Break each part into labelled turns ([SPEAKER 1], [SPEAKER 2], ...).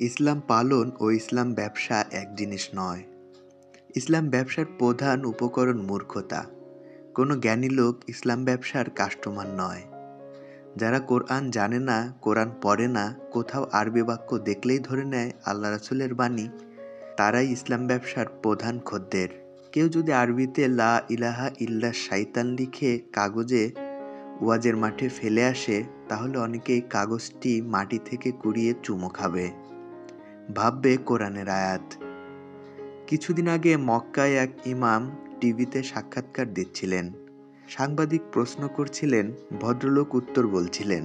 [SPEAKER 1] ইসলাম পালন ও ইসলাম ব্যবসা এক জিনিস নয়। ইসলাম ব্যবসার প্রধান উপকরণ মূর্খতা। কোনো জ্ঞানী লোক ইসলাম ব্যবসার কাস্টমার নয়। যারা কোরআন জানে না, কোরআন পড়ে না, কোথাও আরবি বাক্য দেখলেই ধরে নেয় আল্লাহ রাসুলের বাণী, তারাই ইসলাম ব্যবসার প্রধান খদ্দের। কেউ যদি আরবিতে লা ইলাহা ইল্লা শাইতান লিখে কাগজে ওয়াজের মাঠে ফেলে আসে, তাহলে অনেকেই কাগজটি মাটি থেকে কুড়িয়ে চুমো খাবে। ভাববে কোরআনের আয়াত। কিছুদিন আগে মক্কায় এক ইমাম টিভিতে সাক্ষাৎকার দিচ্ছিলেন। সাংবাদিক প্রশ্ন করছিলেন, ভদ্রলোক উত্তর বলছিলেন,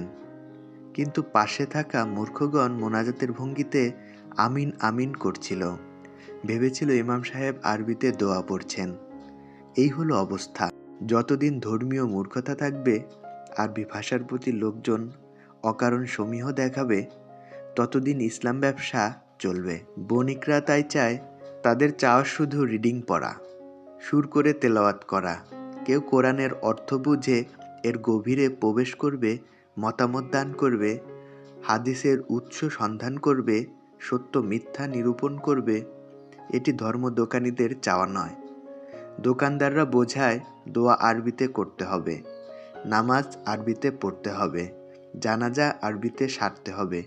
[SPEAKER 1] কিন্তু পাশে থাকা মূর্খগণ মোনাজাতের ভঙ্গিতে আমিন আমিন করছিল। ভেবেছিল ইমাম সাহেব আরবিতে দোয়া পড়ছেন। এই হলো অবস্থা। যতদিন ধর্মীয় মূর্খতা থাকবে আরবি ভাষার প্রতি লোকজন অকারণ সমীহ দেখাবে, ততদিন ইসলাম ব্যবসা চলবে। বণিকরা তাই চায় তাদের চাওয়া শুধু রিডিং পড়া, সুর করে তেলাওয়াত করা। কেউ কোরআনের অর্থ বুঝে এর গভীরে প্রবেশ করবে, মতামত দান করবে, হাদিসের উৎস সন্ধান করবে, সত্য মিথ্যা নিরূপণ করবে। এটি ধর্ম দোকানীদের চাওয়া নয়। দোকানদাররা বোঝায় দোয়া আরবিতে করতে হবে, নামাজ আরবিতে পড়তে হবে, জানাজা আরবিতে সারতে হবে।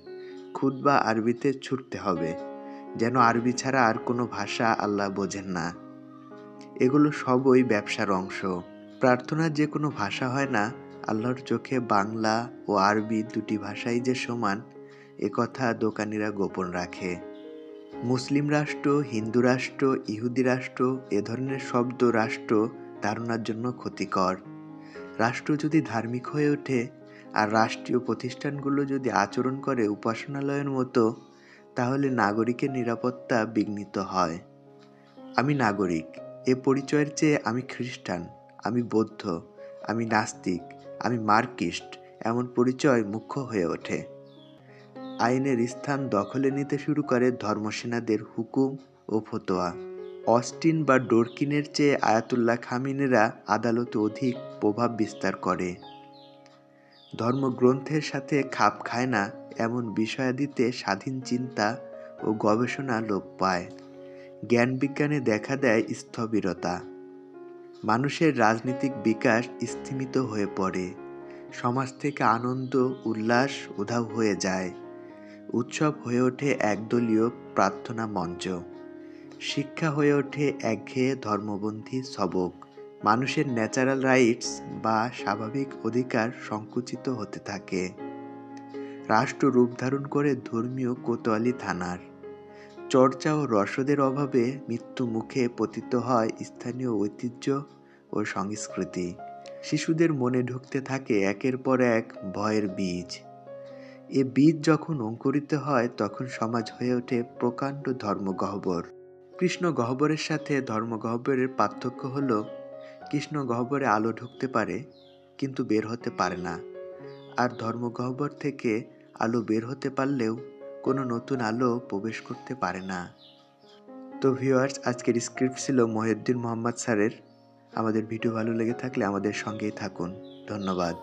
[SPEAKER 1] খুতবা আরবিতে ছুটতে হবে, যেন আরবি ছাড়া আর কোনো ভাষা আল্লাহ বোঝেন না। এগুলো সবই ব্যবসার অংশ। প্রার্থনার যে কোনো ভাষা হয় না, আল্লাহর চোখে বাংলা ও আরবি দুটি ভাষাই যে সমান একথা দোকানিরা গোপন রাখে। মুসলিম রাষ্ট্র, হিন্দু রাষ্ট্র, ইহুদি রাষ্ট্র, এ ধরনের শব্দ রাষ্ট্র ধারণার জন্য ক্ষতিকর। রাষ্ট্র যদি ধার্মিক হয়ে ওঠে আর রাষ্ট্রীয় প্রতিষ্ঠানগুলো যদি আচরণ করে উপাসনালয়ের মতো, তাহলে নাগরিকের নিরাপত্তা বিঘ্নিত হয়। আমি নাগরিক। এ পরিচয়ের চেয়ে আমি খ্রিস্টান। আমি বৌদ্ধ। আমি নাস্তিক। আমি মার্কিস্ট। এমন পরিচয় মুখ্য হয়ে ওঠে। আইনের স্থান দখলে নিতে শুরু করে ধর্মসেনাদের হুকুম ও ফতোয়া। অস্টিন বা ডোরকিনের চেয়ে আয়াতুল্লাহ খামিনেরা আদালতে অধিক প্রভাব বিস্তার করে। ধর্মগ্রন্থের সাথে খাপ খায় না এমন বিষয়াদিতে স্বাধীন চিন্তা ও গবেষণা লোপ পায়। জ্ঞান বিজ্ঞানে দেখা দেয় স্থবিরতা। মানুষের রাজনৈতিক বিকাশ স্থিমিত হয়ে পড়ে। সমাজ থেকে আনন্দ, উল্লাস, উধাও হয়ে যায়। উৎসব হয়ে ওঠে একদলীয় প্রার্থনা মঞ্চ। শিক্ষা হয়ে ওঠে একঘেয়ে ধর্মবন্ধী সবক। মানুষের ন্যাচারাল রাইটস বা স্বাভাবিক অধিকার সংকুচিত হতে থাকে। রাষ্ট্র রূপ ধারণ করে ধর্মীয় কোতোয়ালি থানার। চর্চা ও রসদের অভাবে মৃত্যু মুখে পতিত হয় স্থানীয় ঐতিহ্য ও সংস্কৃতি। শিশুদের মনে ঢুকতে থাকে একের পর এক ভয়ের বীজ। এ বীজ যখন অঙ্কুরিত হয়, তখন সমাজ হয়ে ওঠে প্রকাণ্ড ধর্মগহ্বর। কৃষ্ণ গহ্বরের সাথে ধর্মগহ্বরের পার্থক্য হলো কৃষ্ণ গহ্বরে আলো ঢুকতে পারে, কিন্তু বের হতে পারে না। আর ধর্মগহ্বর থেকে আলো বের হতে পারলেও কোনো নতুন আলো প্রবেশ করতে পারে না। তো ভিউয়ার্স আজকের স্ক্রিপ্ট ছিল মহিউদ্দিন মোহাম্মদ স্যারের। আমাদের ভিডিও ভালো লেগে থাকলে আমাদের সঙ্গেই থাকুন। ধন্যবাদ।